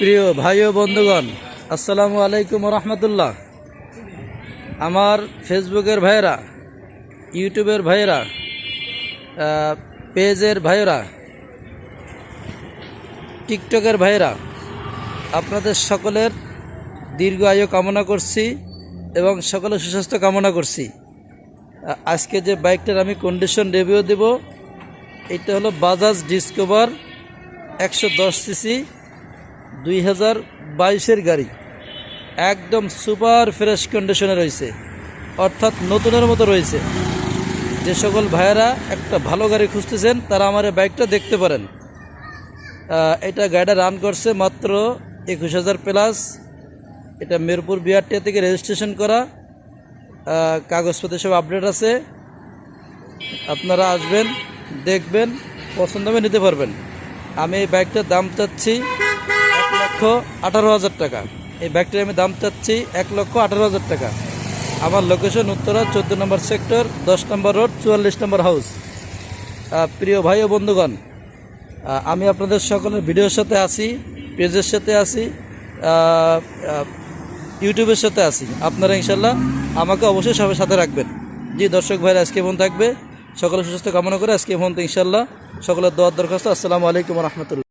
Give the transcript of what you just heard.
প্রিয় ভাই ও বন্ধুগণ, আসসালামু আলাইকুম রহমতুল্লাহ। আমার ফেসবুকের ভাইয়েরা, ইউটিউবের ভাইয়েরা পেজের ভাইয়েরা, টিকটকের ভাইয়েরা, আপনাদের সকলের দীর্ঘ আয়ু কামনা করছি এবং সকলের সুস্বাস্থ্য কামনা করছি। আজকে যে বাইকটার আমি কন্ডিশন রিভিউ দেব, এটা হলো বাজাজ ডিসকভার একশো দশ সিসি দুই হাজার বাইশের গাড়ি একদম সুপার ফ্রেশ কন্ডিশনে রয়েছে, অর্থাৎ নতুনের মতো রয়েছে। যে সকল ভাইয়েরা একটা ভালো গাড়ি খুঁজতেছেন, তারা আমার বাইকটা দেখতে পারেন। এটা গাড়িটা রান করছে মাত্র একুশ হাজার প্লাস। এটা মিরপুর বিআরটিয়া থেকে রেজিস্ট্রেশন করা। কাগজপত্র সব আপডেট আছে। আপনারা আসবেন, দেখবেন, পছন্দ নিতে পারবেন। আমি এই বাইকটার দাম চাচ্ছি লক্ষ আঠারো হাজার টাকা। এই বাইকটার আমি দাম চাচ্ছি এক লক্ষ আঠারো হাজার টাকা। আমার লোকেশন উত্তরা চোদ্দ নম্বর সেক্টর দশ নম্বর রোড চুয়াল্লিশ নম্বর হাউস প্রিয় ভাই ও বন্ধুগণ আমি আপনাদের সকলের ভিডিওর সাথে আছি পেজের সাথে আহ, ইউটিউবের সাথে আছি। আপনারা ইনশাল্লাহ আমাকে অবশ্যই সবার সাথে রাখবেন। জি দর্শক ভাইরা আজকে ফোন থাকবে। সকলের সুস্বাস্থ্য কামনা করে আজকে ফোন ইনশাল্লাহ সকলের দোয়ার দরখাস্ত। আসসালামু আলাইকুম রহমতুল্লাহ।